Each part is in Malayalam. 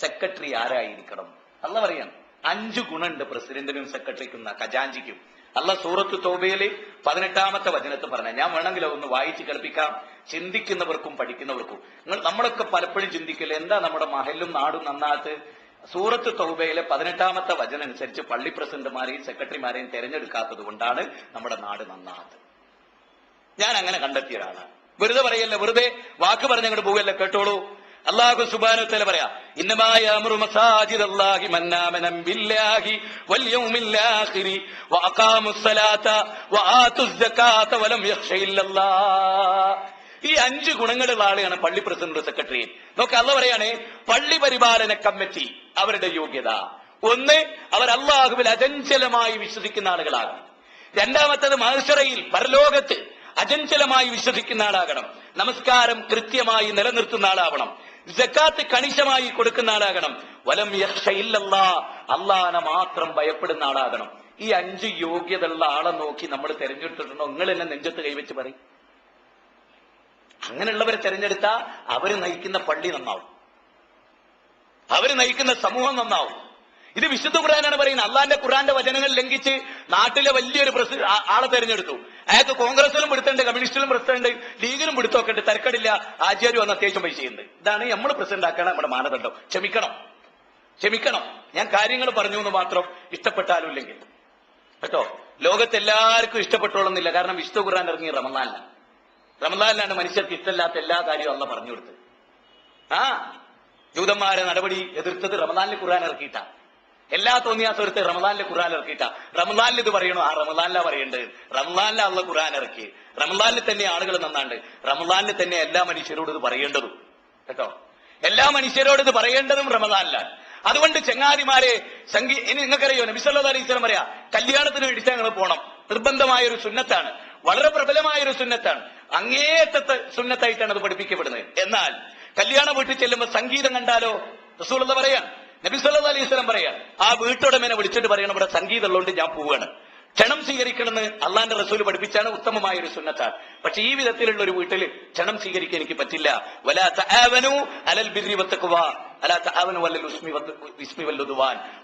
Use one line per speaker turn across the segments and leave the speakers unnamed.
സെക്രട്ടറി ആരായിരിക്കണം? അല്ല പറയാം. അഞ്ചു ഗുണുണ്ട് പ്രസിഡന്റിനും സെക്രട്ടറിക്കും ഖജാഞ്ചിക്കും. അല്ല സൂറത്ത് തോബയിൽ പതിനെട്ടാമത്തെ വചനത്ത് പറഞ്ഞ ഞാൻ വേണമെങ്കിൽ ഒന്ന് വായിച്ച് കളിപ്പിക്കാം ചിന്തിക്കുന്നവർക്കും പഠിക്കുന്നവർക്കും. നിങ്ങൾ നമ്മളൊക്കെ പലപ്പോഴും ചിന്തിക്കില്ല എന്താ നമ്മുടെ മഹലും നാടും നന്നാത്ത് സൂറത്ത് തൗബയിലെ പതിനെട്ടാമത്തെ വചനം അനുസരിച്ച് പള്ളി പ്രസിഡന്റുമാരെയും സെക്രട്ടറിമാരെയും തെരഞ്ഞെടുക്കാത്തത് കൊണ്ടാണ് നമ്മുടെ നാട് നന്നാത് ഞാൻ അങ്ങനെ കണ്ടെത്തിയ ഒരാളാണ്. വെറുതെ പറയല്ല വെറുതെ വാക്ക് പറഞ്ഞങ്ങോട്ട് പോകല്ല കേട്ടോളൂ. അള്ളാഹു സുബാനുത്തല പറയാ ഇന്നമായ അമറു മസാജിദ് മന്നാമനം ബില്ലാഹി വൽ യൗമിൽ ആഖിരി വആതുസ് സകാത്ത വലം യഖ്ഷ ഇല്ലല്ലാഹ്. ഈ അഞ്ച് ഗുണങ്ങളുള്ള ആളെയാണ് പള്ളി പ്രസിഡന്റ് സെക്രട്ടറി നോക്ക് അല്ല പറയാണ് പള്ളി പരിപാലന കമ്മിറ്റി അവരുടെ യോഗ്യത. ഒന്ന് അവർ അള്ളാഹുവിൽ അചഞ്ചലമായി വിശ്വസിക്കുന്ന ആളുകളാകണം. രണ്ടാമത്തത് മഹർഷറയിൽ പരലോകത്ത് അചഞ്ചലമായി വിശ്വസിക്കുന്ന ആളാകണം. നമസ്കാരം കൃത്യമായി നിലനിർത്തുന്ന ആളാവണം. ജക്കാത്ത് കണിശമായി കൊടുക്കുന്ന ആളാകണം. വലം യക്ഷയില്ലല്ല അള്ളാനെ മാത്രം ഭയപ്പെടുന്ന ആളാകണം. ഈ അഞ്ച് യോഗ്യത ഉള്ള ആളെ നോക്കി നമ്മൾ തെരഞ്ഞെടുത്തിട്ടുണ്ടോ? നിങ്ങളെല്ലാം നെഞ്ചത്ത് കൈവച്ച് പറയും. അങ്ങനെയുള്ളവരെ തെരഞ്ഞെടുത്താൽ അവർ നയിക്കുന്ന പള്ളി നന്നാവും. അവർ നയിക്കുന്ന സമൂഹം നന്നാവും. ഇത് വിശുദ്ധ ഖുറാനാണ് പറയുന്നത്. അള്ളാന്റെ ഖുറാന്റെ വചനങ്ങൾ ലംഘിച്ച് നാട്ടിലെ വലിയൊരു ആളെ തെരഞ്ഞെടുത്തു. അയാൾക്ക് കോൺഗ്രസിലും പിടുത്തുണ്ട് കമ്മ്യൂണിസ്റ്റിലും പിടുത്തുണ്ട് ലീഗിലും പിടുത്തൊക്കെ ഉണ്ട് തരക്കടില്ല ആചാര്യം വന്ന് അത്യാവശ്യം പൈസ ചെയ്യുന്നുണ്ട്. ഇതാണ് നമ്മൾ പ്രസിഡന്റ് ആക്കണം നമ്മുടെ മാനദണ്ഡം. ക്ഷമിക്കണം. ക്ഷമിക്കണം. ഞാൻ കാര്യങ്ങൾ പറഞ്ഞു എന്ന് മാത്രം ഇഷ്ടപ്പെട്ടാലും ഇല്ലെങ്കിൽ. കേട്ടോ? ലോകത്തെല്ലാവർക്കും ഇഷ്ടപ്പെട്ടോളുന്നില്ല. കാരണം വിശുദ്ധ ഖുർആൻ ഇറങ്ങി റമദാനിലാണ്. റമദാനിലാണ് മനുഷ്യർക്ക് ഇഷ്ടമില്ലാത്ത എല്ലാ കാര്യവും അല്ല പറഞ്ഞു കൊടുത്തത്. ആ ജൂതന്മാരെ നടപടി എതിർത്തത് റമദാനിൽ ഖുർആൻ ഇറക്കിയിട്ടാ എല്ലാ തോന്നിയാസടുത്ത് റമദാനിലെ ഖുറാൻ ഇറക്കിയിട്ട. റമദാനിൽ ഇത് പറയണു? ആ റമദാനിലാ പറയേണ്ടത് റമദാനിലെ അള്ള ഖുറാൻ ഇറക്കി. റമദാനിൽ തന്നെ ആളുകൾ നന്നാണ്ട്. റമദാനിൽ തന്നെ എല്ലാ മനുഷ്യരോടും ഇത് പറയേണ്ടതും. കേട്ടോ? എല്ലാ മനുഷ്യരോടും ഇത് പറയേണ്ടതും റമദാനിലാണ്. അതുകൊണ്ട് ചെങ്ങാതിമാരെ സംഗീ ഇനി നിങ്ങൾക്കറിയോ? നബിസല്ലാ അലൈഹി പറയാ കല്യാണത്തിന് വേണ്ടിയിട്ട് ഞങ്ങൾ പോകണം നിർബന്ധമായ ഒരു സുന്നത്താണ്. വളരെ പ്രബലമായ ഒരു സുന്നത്താണ്. അങ്ങേയറ്റത്തെ സുന്നത്തായിട്ടാണ് അത് പഠിപ്പിക്കപ്പെടുന്നത്. എന്നാൽ കല്യാണ വീട്ടിൽ ചെല്ലുമ്പോൾ സംഗീതം കണ്ടാലോ? റസൂൾ എന്താ പറയാൻ നബി സല്ലാ അലൈഹി വസല്ലം പറയാ ആ വീട്ടുടമനെ വിളിച്ചിട്ട് പറയണം ഇവിടെ സംഗീതം ഉള്ളതുകൊണ്ട് ഞാൻ പോവുകയാണ് ക്ഷണം സ്വീകരിക്കണമെന്ന് അള്ളാന്റെ റസൂൽ പഠിപ്പിച്ചാണ് ഉത്തമമായ ഒരു സുന്നത്താണ് പക്ഷെ ഈ വിധത്തിലുള്ള ഒരു വീട്ടിൽ ക്ഷണം സ്വീകരിക്കാൻ എനിക്ക് പറ്റില്ല.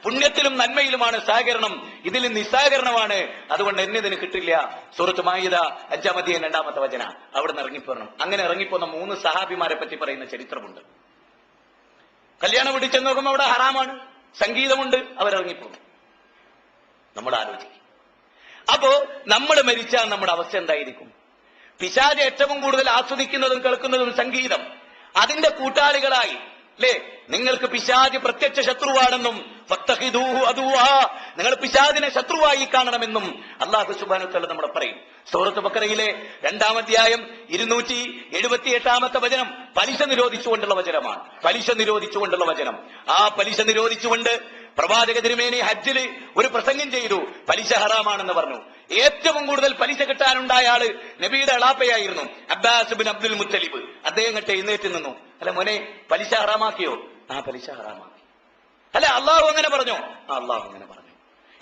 പുണ്യത്തിലും നന്മയിലുമാണ് സഹകരണം ഇതിൽ നിസ്സഹകരണമാണ് അതുകൊണ്ട് എന്നെ ഇതിന് കിട്ടില്ല. സുഹൃത്ത് മായിത അഞ്ചാമത്തെ രണ്ടാമത്തെ വചന. അവിടെ നിന്ന് ഇറങ്ങിപ്പോരണം. അങ്ങനെ ഇറങ്ങിപ്പോന്ന മൂന്ന് സഹാബിമാരെ പറ്റി പറയുന്ന ചരിത്രമുണ്ട്. കല്യാണം വീട്ടിൽ നോക്കുമ്പോൾ അവിടെ ഹറാമാണ് സംഗീതമുണ്ട് അവരിറങ്ങിപ്പോകും. നമ്മൾ ആലോചിക്കും. അപ്പോ നമ്മൾ മരിച്ചാൽ നമ്മുടെ അവസ്ഥ എന്തായിരിക്കും? പിശാജ് ഏറ്റവും കൂടുതൽ ആസ്വദിക്കുന്നതും കേൾക്കുന്നതും സംഗീതം. അതിന്റെ കൂട്ടാളികളായി അല്ലേ നിങ്ങൾക്ക് പിശാജ് പ്രത്യക്ഷ ശത്രുവാണെന്നും. നിങ്ങൾ പിശാദിനെ ശത്രുവായി കാണണമെന്നും അള്ളാഹു സുബാനുത്തല നമ്മുടെ പറയും. സൂറത്ത് ബക്കറയിലെ രണ്ടാം അധ്യായം ഇരുന്നൂറ്റി എഴുപത്തി എട്ടാമത്തെ വചനം പലിശ നിരോധിച്ചുകൊണ്ടുള്ള വചനമാണ്. പലിശ നിരോധിച്ചുകൊണ്ടുള്ള വചനം. ആ പലിശ നിരോധിച്ചുകൊണ്ട് പ്രവാചക തിരുമേനി ഹജ്ജിൽ ഒരു പ്രസംഗം ചെയ്തു. പലിശ ഹറാമാണെന്ന് പറഞ്ഞു. ഏറ്റവും കൂടുതൽ പലിശ കിട്ടാനുണ്ടായ ആൾ നബിയുടെ അളാപ്പയായിരുന്നു അബ്ബാസ് ബിൻ അബ്ദുൽ മുത്തലിബ്. അദ്ദേഹം കട്ടെ എഴുന്നേറ്റ് നിന്നു. അല്ല മോനെ പലിശ ഹറാമാക്കിയോ? ആ പലിശ ഹറാമാക്കി. അല്ല അള്ളാഹു അങ്ങനെ പറഞ്ഞു. ആ അള്ളാഹു അങ്ങനെ പറഞ്ഞു.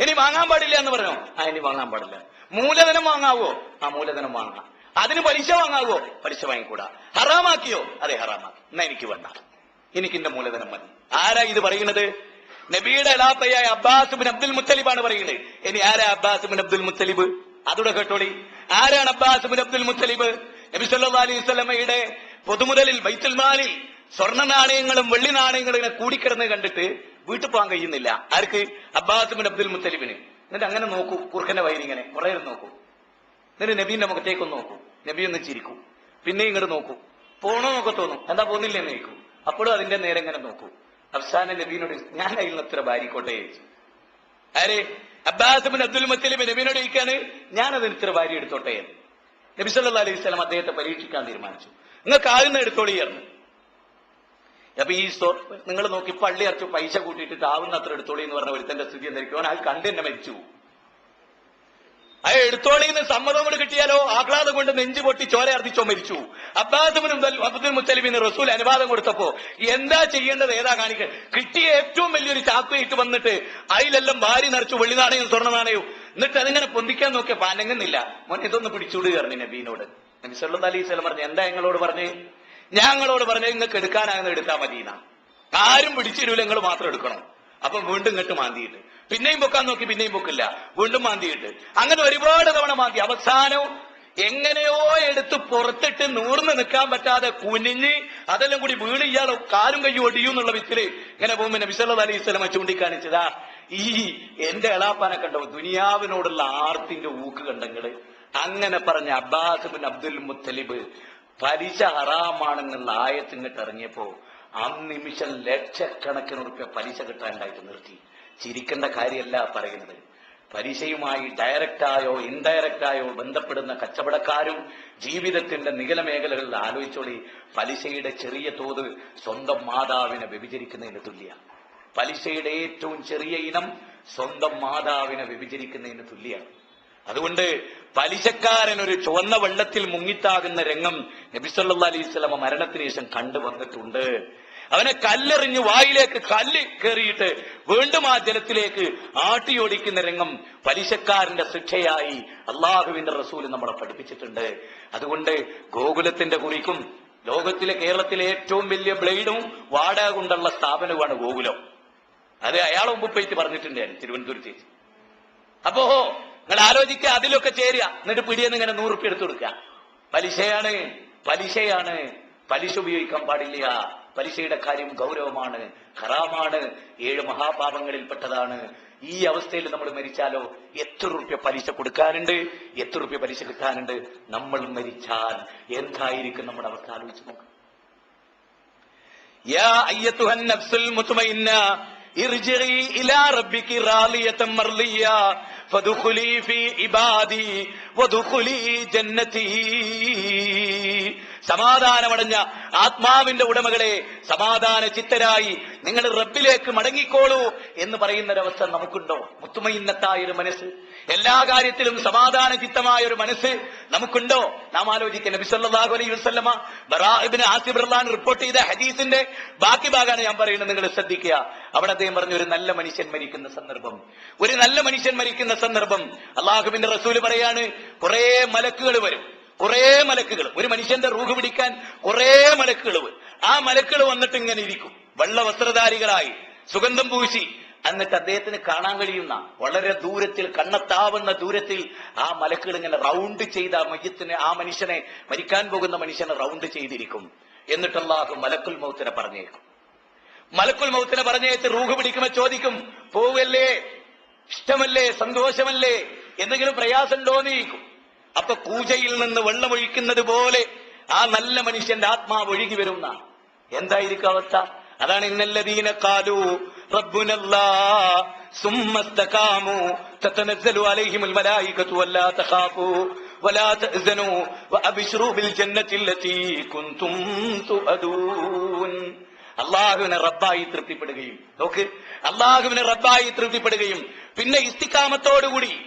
ഇനി വാങ്ങാൻ പാടില്ല എന്ന് പറഞ്ഞു. ആ ഇനി വാങ്ങാൻ പാടില്ല. മൂലധനം വാങ്ങാവോ? ആ മൂലധനം വാങ്ങാം. അതിന് പലിശ വാങ്ങാവോ? പലിശ വാങ്ങിക്കൂടാ. ഹറാമാക്കിയോ? അതെ ഹറാമാക്കി. എന്നാ എനിക്ക് വേണ്ട. എനിക്കിന്റെ മൂലധനം മതി. ആരാ ഇത് പറയുന്നത്? നബിയുടെ അലാത്തയായ അബ്ബാസ് ബിൻ അബ്ദുൽ മുത്തലിബാണ് പറയുന്നത്. ഇനി ആരാ അബ്ബാസ് ബിൻ അബ്ദുൽ മുത്തലിബ്? അതൂടെ കേട്ടോളി. ആരാണ് അബ്ബാസ് ബിൻ അബ്ദുൽ മുത്തലിബ്? നബി സല്ലാ അലൈഹി സ്വലമയുടെ പൊതുമുതലിൽ ബൈത്തുൽ മാലിൽ സ്വർണ നാണയങ്ങളും വെള്ളി നാണയങ്ങളും ഇങ്ങനെ കൂടിക്കിടന്ന് കണ്ടിട്ട് വീട്ടിൽ പോകാൻ കഴിയുന്നില്ല. ആർക്ക്? അബ്ബാസ് ബിൻ അബ്ദുൽ മുത്തലിബിന്. എന്നിട്ട് അങ്ങനെ നോക്കൂ കുർഖന്റെ വയറിങ്ങനെ കുറെ നോക്കൂ. എന്നിട്ട് നബീന്റെ മുഖത്തേക്കൊന്ന് നോക്കൂ. നബി ഒന്ന് ചിരിക്കൂ. പിന്നെ ഇങ്ങോട്ട് നോക്കൂ. പോണോ നോക്കെ തോന്നും. എന്താ പോകുന്നില്ലെന്ന് ചോദിക്കൂ. അപ്പോഴും അതിന്റെ നേരെ ഇങ്ങനെ നോക്കൂ. അവസാന നബീനോട് ഞാൻ അതിൽ എത്ര ഭാര്യക്കോട്ടെ? ചോദിച്ചു. ആരെ? അബ്ബാസ് ബിൻ അബ്ദുൽ മുത്തലിബ് നബീനോട് ചോദിക്കാണ് ഞാൻ അതിന് ഇത്ര ഭാര്യ എടുത്തോട്ടെ? എന്ന്. നബി സല്ലാ അലൈഹി സ്വലം അദ്ദേഹത്തെ പരീക്ഷിക്കാൻ തീരുമാനിച്ചു. നിങ്ങൾക്ക് ആകുന്ന എടുത്തോളിയായിരുന്നു അപ്പൊ ഈ സ്റ്റോർ നിങ്ങൾ നോക്കി പള്ളി അറച്ചു പൈസ കൂട്ടിയിട്ട് ആവുന്ന അത്ര എടുത്തോളി എന്ന് പറഞ്ഞ ഒരുത്തന്റെ സ്ഥിതി എന്തായിരിക്കും? അവൻ കണ്ട് തന്നെ മരിച്ചു അത് എടുത്തോളിന്ന് സമ്മതം കൊണ്ട് കിട്ടിയാലോ? ആഹ്ലാദം കൊണ്ട് നെഞ്ചു പൊട്ടി ചോര അർദ്ദിച്ചോ മരിച്ചു. അബ്ബാസുബിനും അബ്ദുൽ മുത്തലിബിന് റസൂൽ അനുവാദം കൊടുത്തപ്പോ എന്താ ചെയ്യേണ്ടത്? ഏതാ കാണിക്ക? കിട്ടിയ ഏറ്റവും വലിയൊരു ചാക്കുയിട്ട് വന്നിട്ട് അതിലെല്ലാം ഭാര്യ നിറച്ചു വെള്ളി നാണയം സ്വർണ നാണയവും എന്നിട്ട് അതിങ്ങനെ പൊന്തിക്കാൻ നോക്കിയപ്പോ അനങ്ങുന്നില്ല മോനെ ഇതൊന്ന് പിടിച്ചൂട് കയറി നബീനോട്. നബി അലൈഹി വസല്ലം പറഞ്ഞു എന്താ ഞങ്ങളോട് പറഞ്ഞു? ഞങ്ങളോട് പറഞ്ഞു നിങ്ങൾക്ക് എടുക്കാനാകുന്ന എടുത്താൽ മതിയെന്നാ. ആരും പിടിച്ചിരൂല നിങ്ങൾ മാത്രം എടുക്കണം. അപ്പൊ വീണ്ടും കെട്ട് മാന്തിയിട്ട്. പിന്നെയും പൊക്കാൻ നോക്കി പിന്നെയും പൊക്കില്ല. വീണ്ടും മാന്തിയിട്ട്. അങ്ങനെ ഒരുപാട് തവണ മാന്തി. അവസാനം എങ്ങനെയോ എടുത്ത് പുറത്തിട്ട് നൂർന്ന് നിൽക്കാൻ പറ്റാതെ കുനിഞ്ഞ് അതെല്ലാം കൂടി വീണ് ഇയാൾ കാലും കയ്യും ഒടിയും എന്നുള്ള വിത്തിൽ ഇങ്ങനെ പോകുമ്പോ നബിസല്ല അലൈഹി സ്വലമ ചൂണ്ടിക്കാണിച്ചതാ. ഈ എന്റെ എളാപ്പാനെ കണ്ടോ? ദുനിയാവിനോടുള്ള ആർത്തിന്റെ ഊക്ക് കണ്ടെങ്കിൽ അങ്ങനെ പറഞ്ഞ അബ്ബാസ് ബിൻ അബ്ദുൽ മുത്തലിബ് പലിശ ഹറാമാണെന്നുള്ള ആയത്തിങ്ങിട്ട് ഇറങ്ങിയപ്പോ ആ നിമിഷം ലക്ഷക്കണക്കിന് റുപ്യ പലിശ കിട്ടാണ്ടായിട്ട് നിർത്തി. ചിരിക്കേണ്ട കാര്യമല്ല പറയുന്നത്. പലിശയുമായി ഡയറക്റ്റായോ ഇൻഡയറക്റ്റായോ ബന്ധപ്പെടുന്ന കച്ചവടക്കാരും ജീവിതത്തിന്റെ നികല മേഖലകളിൽ ആലോചിച്ചോളി. പലിശയുടെ ചെറിയ തോത് സ്വന്തം മാതാവിനെ വ്യഭിചരിക്കുന്നതിന് തുല്യ. പലിശയുടെ ഏറ്റവും ചെറിയ ഇനം സ്വന്തം മാതാവിനെ വ്യഭിചരിക്കുന്നതിന് തുല്യമാണ് അതുകൊണ്ട് പലിശക്കാരൻ ഒരു ചുവന്ന വെള്ളത്തിൽ മുങ്ങിത്താകുന്ന രംഗം നബിസല്ലാ അലൈഹി സ്വലമ മരണത്തിന് ശേഷം കണ്ടുവന്നിട്ടുണ്ട്. അവനെ കല്ലെറിഞ്ഞ് വായിലേക്ക് കല്ല് കയറിയിട്ട് വീണ്ടും ആ ജലത്തിലേക്ക് ആട്ടിയോടിക്കുന്ന രംഗം പലിശക്കാരന്റെ ശിക്ഷയായി അള്ളാഹുവിന്റെ റസൂൽ നമ്മളെ പഠിപ്പിച്ചിട്ടുണ്ട്. അതുകൊണ്ട് ഗോകുലത്തിന്റെ കുറിക്കും ലോകത്തിലെ കേരളത്തിലെ ഏറ്റവും വലിയ ബ്ലേഡും വാടക കൊണ്ടുള്ള സ്ഥാപനവുമാണ് ഗോകുലം. അത് അയാളെ മുമ്പ് പോയിട്ട് പറഞ്ഞിട്ടുണ്ട് ഞാൻ തിരുവനന്തപുരത്ത് അപ്പോ നിങ്ങൾ ആലോചിക്കുക അതിലൊക്കെ ചേരുക. എന്നിട്ട് പിടിയെന്ന് ഇങ്ങനെ നൂറുപ്യ എടുത്തു കൊടുക്കുക. പലിശയാണ് പലിശയാണ്. പലിശ ഉപയോഗിക്കാൻ പാടില്ല. പലിശയുടെ കാര്യം ഗൗരവമാണ് ഹറാമാണ് ഏഴ് മഹാപാപങ്ങളിൽപ്പെട്ടതാണ്. ഈ അവസ്ഥയിൽ നമ്മൾ മരിച്ചാലോ? എത്ര റുപ്യ പലിശ കൊടുക്കാനുണ്ട്? എത്ര റുപ്യ പലിശ കിട്ടാനുണ്ട്? നമ്മൾ മരിച്ചാൽ എന്തായിരിക്കും നമ്മുടെ അവസ്ഥ? ആലോചിച്ച് നോക്കാം. സമാധാനമടഞ്ഞ ആത്മാവിന്റെ ഉടമകളെ സമാധാന ചിത്തരായി നിങ്ങൾ റബ്ബിലേക്ക് മടങ്ങിക്കോളൂ എന്ന് പറയുന്ന ഒരവസ്ഥ നമുക്കുണ്ടോ? മുത്തുമയിന്നത്തായ ഒരു മനസ്സ് എല്ലാ കാര്യത്തിലും സമാധാന ചിത്തമായ ഒരു മനസ്സ് നമുക്കുണ്ടോ? നാം ആലോചിക്കുക നബിസല്ലാഹു അലൈഹി വസ്ലമ ബറാഹിബിന് ആസിഫ് റിപ്പോർട്ട് ചെയ്ത ഹദീസിന്റെ ബാക്കി ഭാഗമാണ് ഞാൻ പറയുന്നത്. നിങ്ങൾ ശ്രദ്ധിക്കുക. അവിടെ അദ്ദേഹം പറഞ്ഞ ഒരു നല്ല മനുഷ്യൻ മരിക്കുന്ന സന്ദർഭം. ഒരു നല്ല മനുഷ്യൻ മരിക്കുന്ന സന്ദർഭം. അള്ളാഹുബിന്റെ റസൂൽ പറയാണ് കുറെ മലക്കുകൾ വരും. കുറെ മലക്കുകൾ. ഒരു മനുഷ്യന്റെ റൂഹ് പിടിക്കാൻ കുറെ മലക്കുകൾ ആ മലക്കുകൾ വന്നിട്ട് ഇങ്ങനെ ഇരിക്കും. വെള്ള വസ്ത്രധാരികളായി സുഗന്ധം പൂശി. എന്നിട്ട് അദ്ദേഹത്തിന് കാണാൻ കഴിയുന്ന വളരെ ദൂരത്തിൽ കണ്ണത്താവുന്ന ദൂരത്തിൽ ആ മലക്കുകൾ ഇങ്ങനെ റൗണ്ട് ചെയ്ത മയ്യത്തിന് ആ മനുഷ്യനെ മരിക്കാൻ പോകുന്ന മനുഷ്യനെ റൗണ്ട് ചെയ്തിരിക്കും. എന്നിട്ടുള്ള മലക്കുൽ മൗത്തിനെ പറഞ്ഞേക്കും. മലക്കുൽ മൗത്തിനെ പറഞ്ഞേച്ച് റൂഹ് പിടിക്കുമ്പോ ചോദിക്കും പോവല്ലേ? ഇഷ്ടമല്ലേ? സന്തോഷമല്ലേ? എന്തെങ്കിലും പ്രയാസമുണ്ടോ ചോദിക്കും അപ്പൊ കൂജയിൽ നിന്ന് വെള്ളമൊഴിക്കുന്നത് പോലെ ആ നല്ല മനുഷ്യന്റെ ആത്മാവ് ഒഴുകി വരുന്ന എന്തായിരിക്കും അവസ്ഥ? അതാണ് ഇന്നല്ലദീന കാലു റബ്ബുനല്ലാ അള്ളാഹുവിനെ റബ്ബായി തൃപ്തിപ്പെടുകയും. നോക്ക് അള്ളാഹുവിനെ റബ്ബായി തൃപ്തിപ്പെടുകയും. പിന്നെ ഇസ്തിക്കാമത്തോടുകൂടി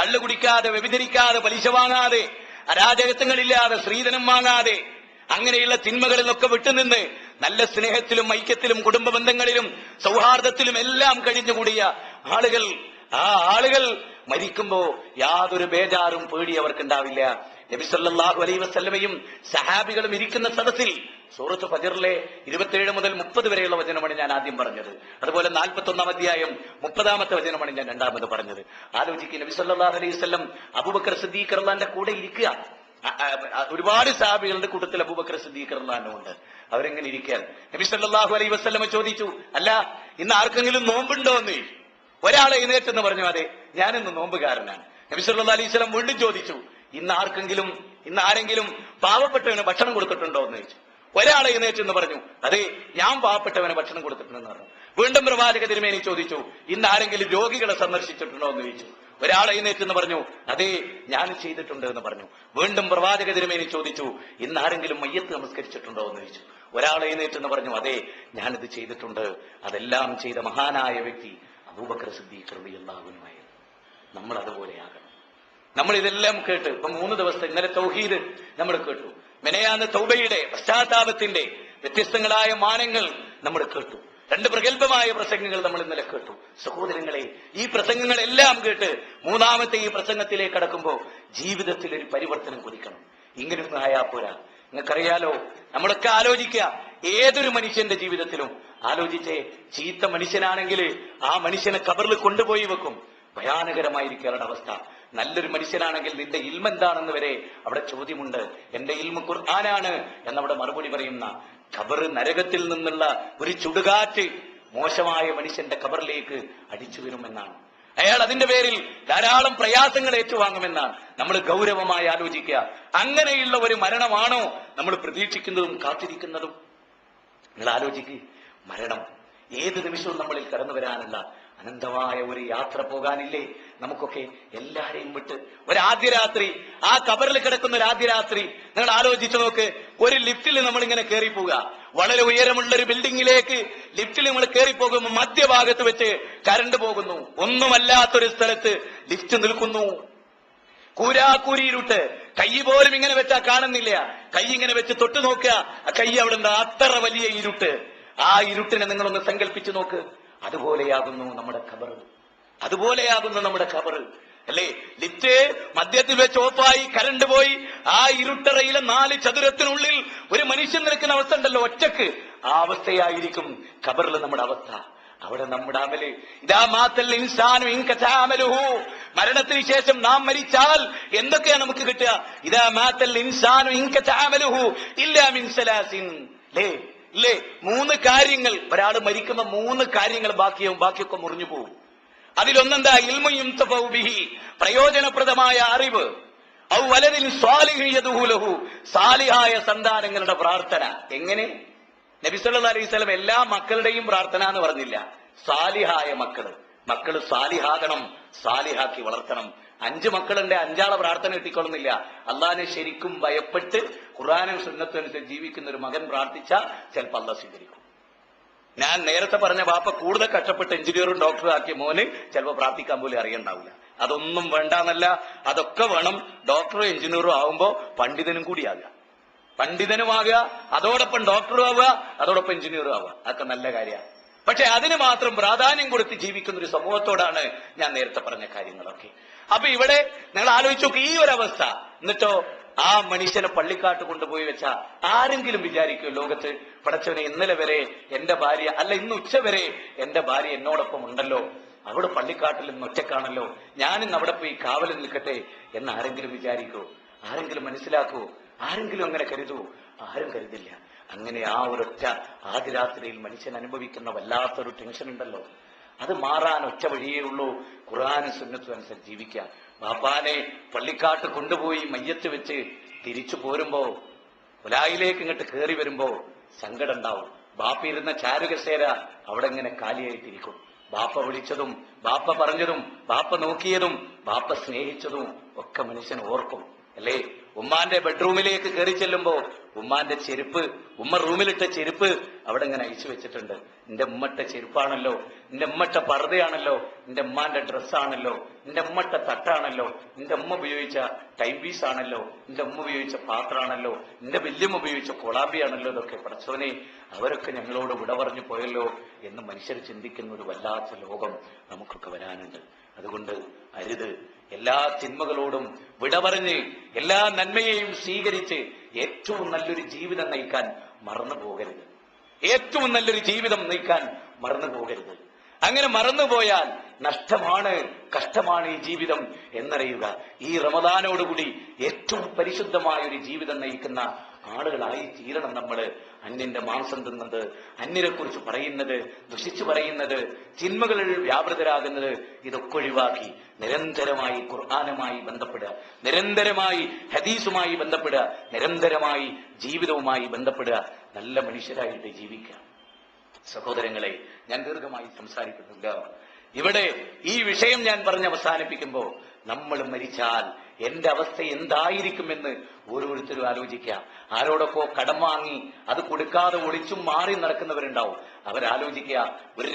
കള്ളു കുടിക്കാതെ വ്യഭിചരിക്കാതെ പലിശ വാങ്ങാതെ അരാജകത്വങ്ങളില്ലാതെ സ്ത്രീധനം വാങ്ങാതെ അങ്ങനെയുള്ള തിന്മകളിൽ നിന്നൊക്കെ വിട്ടുനിന്ന് നല്ല സ്നേഹത്തിലും ഐക്യത്തിലും കുടുംബ ബന്ധങ്ങളിലും സൗഹാർദ്ദത്തിലും എല്ലാം കഴിഞ്ഞുകൂടിയ ആളുകൾ ആ ആളുകൾ മരിക്കുമ്പോ യാതൊരു ബേജാറും പേടി അവർക്കുണ്ടാവില്ല. നബി അലൈ അലൈഹി വസല്ലമയും സഹാബികളും ഇരിക്കുന്ന സദസ്സിൽ സൂറത്ത് ഫജറിലെ ഇരുപത്തിയേഴ് മുതൽ മുപ്പത് വരെയുള്ള വചനമാണ് ഞാൻ ആദ്യം പറഞ്ഞത്. അതുപോലെ നാൽപ്പത്തി ഒന്നാം അധ്യായം മുപ്പതാമത്തെ വചനമാണ് ഞാൻ രണ്ടാമത് പറഞ്ഞത്. ആലോചിക്കുക നബി സല്ലല്ലാഹു അലൈഹി വസ്ലം അബൂബക്കർ സിദ്ദീഖ് റഹ്ലാന്റെ കൂടെ ഇരിക്കുക. ഒരുപാട് സഹാബികളുടെ കൂട്ടത്തിൽ അബൂബക്കർ സിദ്ദീഖ് ഉണ്ട്. അവരെങ്ങനെ ഇരിക്കാൻ? നബി സല്ലല്ലാഹു അലൈഹി വസ്ലമ ചോദിച്ചു അല്ല ഇന്ന് ആർക്കെങ്കിലും നോമ്പുണ്ടോ എന്ന് ഒരാളെ എഴുന്നേറ്റെന്ന് പറഞ്ഞു അതെ ഞാനിന്ന് നോമ്പുകാരനാണ്. നബി അലൈഹി സ്വലം വീണ്ടും ചോദിച്ചു ഇന്ന് ആർക്കെങ്കിലും ഇന്ന് ആരെങ്കിലും പാവപ്പെട്ടവന് ഭക്ഷണം കൊടുത്തിട്ടുണ്ടോ എന്ന് ചോദിച്ചു. ഒരാളെ എഴുന്നേറ്റെന്ന് പറഞ്ഞു അതെ ഞാൻ പാവപ്പെട്ടവന് ഭക്ഷണം കൊടുത്തിട്ടുണ്ടെന്ന് പറഞ്ഞു. വീണ്ടും പ്രവാചക തിരുമേനി ചോദിച്ചു ഇന്ന് ആരെങ്കിലും രോഗികളെ സന്ദർശിച്ചിട്ടുണ്ടോ എന്ന് ചോദിച്ചു. ഒരാളെ എഴുന്നേറ്റെന്ന് പറഞ്ഞു അതെ ഞാൻ ചെയ്തിട്ടുണ്ട് എന്ന് പറഞ്ഞു. വീണ്ടും പ്രവാചക തിരുമേനി ചോദിച്ചു ഇന്ന് ആരെങ്കിലും മയ്യത്ത് നമസ്കരിച്ചിട്ടുണ്ടോ എന്ന് ചോദിച്ചു. ഒരാളെ എഴുന്നേറ്റെന്ന് പറഞ്ഞു അതെ ഞാനിത് ചെയ്തിട്ടുണ്ട്. അതെല്ലാം ചെയ്ത മഹാനായ വ്യക്തി അബൂബക്കർ സിദ്ദീഖ് റളിയല്ലാഹുവിനുമായിരുന്നു നമ്മൾ അതുപോലെയാകണം നമ്മൾ ഇതെല്ലാം കേട്ട് ഇപ്പൊ മൂന്ന് ദിവസത്തെ ഇന്നലെ തൗഹീദ് നമ്മൾ കേട്ടു. മെനയാന്ന് തൗബയുടെ പശ്ചാത്താപത്തിന്റെ വ്യത്യസ്തങ്ങളായ മാനങ്ങൾ നമ്മൾ കേട്ടു. രണ്ട് പ്രഗത്ഭമായ പ്രസംഗങ്ങൾ നമ്മൾ ഇന്നലെ കേട്ടു. സഹോദരങ്ങളെ ഈ പ്രസംഗങ്ങളെല്ലാം കേട്ട് മൂന്നാമത്തെ ഈ പ്രസംഗത്തിലേക്ക് കടക്കുമ്പോൾ ജീവിതത്തിൽ ഒരു പരിവർത്തനം കുറിക്കണം ഇങ്ങനെയൊന്നും ആയാ പോരാ. നിങ്ങൾക്കറിയാലോ നമ്മളൊക്കെ ആലോചിക്കുക ഏതൊരു മനുഷ്യന്റെ ജീവിതത്തിലും ആലോചിച്ചേ ചീത്ത മനുഷ്യനാണെങ്കിൽ ആ മനുഷ്യനെ കബറിൽ കൊണ്ടുപോയി വെക്കും. ഭയാനകരമായിരിക്കും അവരുടെ അവസ്ഥ. നല്ലൊരു മനുഷ്യനാണെങ്കിൽ നിന്റെ ഇൽമ എന്താണെന്ന് വരെ അവിടെ ചോദ്യമുണ്ട്. എന്റെ ഇൽമ ഖുർആനാണ് എന്നവിടെ മറുപടി പറയുന്ന ഖബർ നരകത്തിൽ നിന്നുള്ള ഒരു ചുടുകാറ്റ് മോശമായ മനുഷ്യന്റെ ഖബറിലേക്ക് അടിച്ചു വരുമെന്നാണ്. അയാൾ അതിന്റെ പേരിൽ ധാരാളം പ്രയാസങ്ങൾ ഏറ്റുവാങ്ങുമെന്നാണ് നമ്മൾ ഗൗരവമായി ആലോചിക്കുക. അങ്ങനെയുള്ള ഒരു മരണമാണോ നമ്മൾ പ്രതീക്ഷിക്കുന്നതും കാത്തിരിക്കുന്നതും? നിങ്ങൾ ആലോചിക്കുക മരണം ഏത് നിമിഷവും നമ്മളിൽ കടന്നു വരാനുള്ള അനന്തമായ ഒരു യാത്ര പോകാനില്ലേ? നമുക്കൊക്കെ എല്ലാരെയും വിട്ട് ഒരാദ്യ രാത്രി ആ കബറിൽ കിടക്കുന്ന ഒരു ആദ്യ രാത്രി നിങ്ങൾ ആലോചിച്ചു നോക്ക് ഒരു ലിഫ്റ്റിൽ നമ്മൾ ഇങ്ങനെ കയറി പോവുക വളരെ ഉയരമുള്ള ഒരു ബിൽഡിങ്ങിലേക്ക് ലിഫ്റ്റിൽ നമ്മൾ കയറി പോകുമ്പോൾ മധ്യഭാഗത്ത് വെച്ച് കരണ്ട് പോകുന്നു. ഒന്നുമല്ലാത്തൊരു സ്ഥലത്ത് ലിഫ്റ്റ് നിൽക്കുന്നു. കൂരാക്കൂരിയിരുട്ട് കൈ പോലും ഇങ്ങനെ വെച്ചാ കാണുന്നില്ല. കൈ ഇങ്ങനെ വെച്ച് തൊട്ട് നോക്കുക. കൈ അവിടെ അത്ര വലിയ ഇരുട്ട്. ആ ഇരുട്ടിനെ നിങ്ങളൊന്ന് സങ്കല്പിച്ചു നോക്ക്. അതുപോലെയാകുന്നു നമ്മുടെ ഖബർ. അതുപോലെയാകുന്നു നമ്മുടെ ഖബർ. അല്ലേ? ലിഫ്റ്റ് മദ്യത്തിൽ വെച്ച് ഓഫായി കരണ്ട് പോയി. ആ ഇരുട്ടറയിലെ നാല് ചതുരത്തിനുള്ളിൽ ഒരു മനുഷ്യൻ നിൽക്കുന്ന അവസ്ഥ ഉണ്ടല്ലോ ഒറ്റയ്ക്ക്. ആ അവസ്ഥയായിരിക്കും ഖബറിൽ നമ്മുടെ അവസ്ഥ. അവിടെ നമ്മുടെ അമൽ. ഇതാ മാത്തൽ ഇൻസാനു ഇൻകഥാമലുഹു മരണത്തിന് ശേഷം നാം മരിച്ചാൽ എന്തൊക്കെയാ നമുക്ക് കിട്ടുക? ഇതാ മാത്തൽ ഇൻസാനു ഇൻകഥാമലുഹു ഇല്ലാ മിൻ സലാസിൻ. ലേ ഇല്ലേ മൂന്ന് കാര്യങ്ങൾ. ഒരാൾ മരിക്കുന്ന മൂന്ന് കാര്യങ്ങൾ ബാക്കിയാവും ബാക്കിയൊക്കെ മുറിഞ്ഞു പോകും അതിലൊന്നെന്താ? ഇൽമയും ബിഹി. പ്രയോജനപ്രദമായ അറിവ്. ഔ വലതിൽ സ്വാലിഹിയതുഹുലഹു സാലിഹായ സന്താനങ്ങളുടെ പ്രാർത്ഥന. എങ്ങനെ? നബി അലൈഹി വസല്ലം എല്ലാ മക്കളുടെയും പ്രാർത്ഥന എന്ന് പറഞ്ഞില്ല. സാലിഹായ മക്കൾ. മക്കൾ സാലിഹാകണം. സാലിഹാക്കി വളർത്തണം. അഞ്ച് മക്കളുണ്ട് അഞ്ചാളെ പ്രാർത്ഥന കിട്ടിക്കൊള്ളുന്നില്ല. അള്ളാഹിനെ ശരിക്കും ഭയപ്പെട്ട് ഖുറാനും സുന്നത്തും അനുസരിച്ച് ജീവിക്കുന്ന ഒരു മകൻ പ്രാർത്ഥിച്ചാൽ ചിലപ്പോൾ അള്ളാഹ് സ്വീകരിക്കും. ഞാൻ നേരത്തെ പറഞ്ഞ വാപ്പ കൂടുതൽ കഷ്ടപ്പെട്ട് എഞ്ചിനീയറും ഡോക്ടറും ആക്കിയ മോന് ചിലപ്പോൾ പ്രാർത്ഥിക്കാൻ പോലും അറിയണ്ടാവില്ല അതൊന്നും വേണ്ടാന്നല്ല അതൊക്കെ വേണം. ഡോക്ടറും എഞ്ചിനീയറും ആവുമ്പോൾ പണ്ഡിതനും കൂടിയാകുക പണ്ഡിതനുമാകുക അതോടൊപ്പം ഡോക്ടറും ആവുക അതോടൊപ്പം എഞ്ചിനീയറും ആവുക. അതൊക്കെ നല്ല കാര്യമാണ് പക്ഷെ അതിന് മാത്രം പ്രാധാന്യം കൊടുത്ത് ജീവിക്കുന്ന ഒരു സമൂഹത്തോടാണ് ഞാൻ നേരത്തെ പറഞ്ഞ കാര്യങ്ങളൊക്കെ. അപ്പൊ ഇവിടെ നിങ്ങൾ ആലോചിച്ചു നോക്കി ഈ ഒരു അവസ്ഥ എന്നിട്ടോ ആ മനുഷ്യനെ പള്ളിക്കാട്ട് കൊണ്ടുപോയി വെച്ച ആരെങ്കിലും വിചാരിക്കും ലോകത്ത് പടച്ചവനെ ഇന്നലെ വരെ എന്റെ ഭാര്യ അല്ല ഇന്ന് ഉച്ച വരെ എന്റെ ഭാര്യ എന്നോടൊപ്പം ഉണ്ടല്ലോ. അവിടെ പള്ളിക്കാട്ടിൽ നിന്ന് ഒറ്റക്കാണല്ലോ ഞാനിന്ന് അവിടെ പോയി കാവലിൽ നിൽക്കട്ടെ എന്ന് ആരെങ്കിലും വിചാരിക്കൂ ആരെങ്കിലും മനസ്സിലാക്കൂ ആരെങ്കിലും അങ്ങനെ കരുതൂ ആരും കരുതില്ല. അങ്ങനെ ആ ഒരൊറ്റ ആദ്യ രാത്രിയിൽ മനുഷ്യൻ അനുഭവിക്കുന്ന വല്ലാത്തൊരു ടെൻഷൻ ഉണ്ടല്ലോ. അത് മാറാൻ ഒറ്റ വഴിയേ ഉള്ളൂ. ഖുറാനും സുന്നത്തും അനുസരിച്ച് ജീവിക്കുക. ബാപ്പാനെ പള്ളിക്കാട്ട് കൊണ്ടുപോയി മയ്യത്ത് വെച്ച് തിരിച്ചു പോരുമ്പോ ഉലായിലേക്ക് ഇങ്ങോട്ട് കയറി വരുമ്പോ സങ്കടം ഉണ്ടാവും. ബാപ്പ ഇരുന്ന ചാരുകസേര അവിടെ ഇങ്ങനെ കാലിയായിട്ടിരിക്കും. ബാപ്പ വിളിച്ചതും ബാപ്പ പറഞ്ഞതും ബാപ്പ നോക്കിയതും ബാപ്പ സ്നേഹിച്ചതും ഒക്കെ മനുഷ്യൻ ഓർക്കും. അല്ലേ? ഉമ്മാന്റെ ബെഡ്റൂമിലേക്ക് കയറി ചെല്ലുമ്പോ ഉമ്മാന്റെ ചെരുപ്പ് ഉമ്മ റൂമിലിട്ട ചെരുപ്പ് അവിടെ ഇങ്ങനെ അയച്ചു വെച്ചിട്ടുണ്ട്. എന്റെ ഉമ്മട്ട ചെരുപ്പാണല്ലോ എന്റെ ഉമ്മട്ട പർദയാണല്ലോ എന്റെ ഉമ്മാന്റെ ഡ്രസ്സാണല്ലോ എന്റെ ഉമ്മട്ട തട്ടാണല്ലോ എന്റെ ഉമ്മ ഉപയോഗിച്ച ടൈം പീസ് ആണല്ലോ എന്റെ ഉമ്മ ഉപയോഗിച്ച പാത്രമാണല്ലോ എന്റെ വല്യമ്മ ഉപയോഗിച്ച കൊളാബിയാണല്ലോ ഇതൊക്കെ പ്രസവനെ അവരൊക്കെ ഞങ്ങളോട് വിട പറഞ്ഞു പോയല്ലോ എന്ന് മനുഷ്യർ ചിന്തിക്കുന്ന ഒരു വല്ലാത്ത ലോകം നമുക്കൊക്കെ വരാനുണ്ട്. അതുകൊണ്ട് അരുത് എല്ലാ തിന്മകളോടും വിട പറഞ്ഞ് എല്ലാ നന്മയെയും സ്വീകരിച്ച് ഏറ്റവും നല്ലൊരു ജീവിതം നയിക്കാൻ മറന്നു പോകരുത്. ഏറ്റവും നല്ലൊരു ജീവിതം നയിക്കാൻ മറന്നു പോകരുത്. അങ്ങനെ മറന്നുപോയാൽ നഷ്ടമാണ് കഷ്ടമാണ് ഈ ജീവിതം എന്നറിയുക. ഈ റമദാനോടുകൂടി ഏറ്റവും പരിശുദ്ധമായ ഒരു ജീവിതം നയിക്കുന്ന ആളുകളായി തീരണം നമ്മൾ അന്യന്റെ മാംസം തിന്നത് അന്യരെ കുറിച്ച് പറയുന്നത് ദുഷിച്ചു പറയുന്നത് തിന്മകളിൽ വ്യാപൃതരാകുന്നത് ഇതൊക്കെ ഒഴിവാക്കി നിരന്തരമായി ഖുർആാനുമായി ബന്ധപ്പെടുക നിരന്തരമായി ഹദീസുമായി ബന്ധപ്പെടുക നിരന്തരമായി ജീവിതവുമായി ബന്ധപ്പെടുക നല്ല മനുഷ്യരായിട്ട് ജീവിക്കുക. സഹോദരങ്ങളെ ഞാൻ ദീർഘമായി സംസാരിക്കുന്നില്ല. ഇവിടെ ഈ വിഷയം ഞാൻ പറഞ്ഞ് അവസാനിപ്പിക്കുമ്പോൾ നമ്മൾ മരിച്ചാൽ എന്റെ അവസ്ഥ എന്തായിരിക്കുമെന്ന് ഓരോരുത്തരും ആലോചിക്കാം. ആരോടൊക്കെ കടം വാങ്ങി അത് കൊടുക്കാതെ ഒളിച്ചും മാറി നടക്കുന്നവരുണ്ടാവും. അവരാലോചിക്കുക ഒരു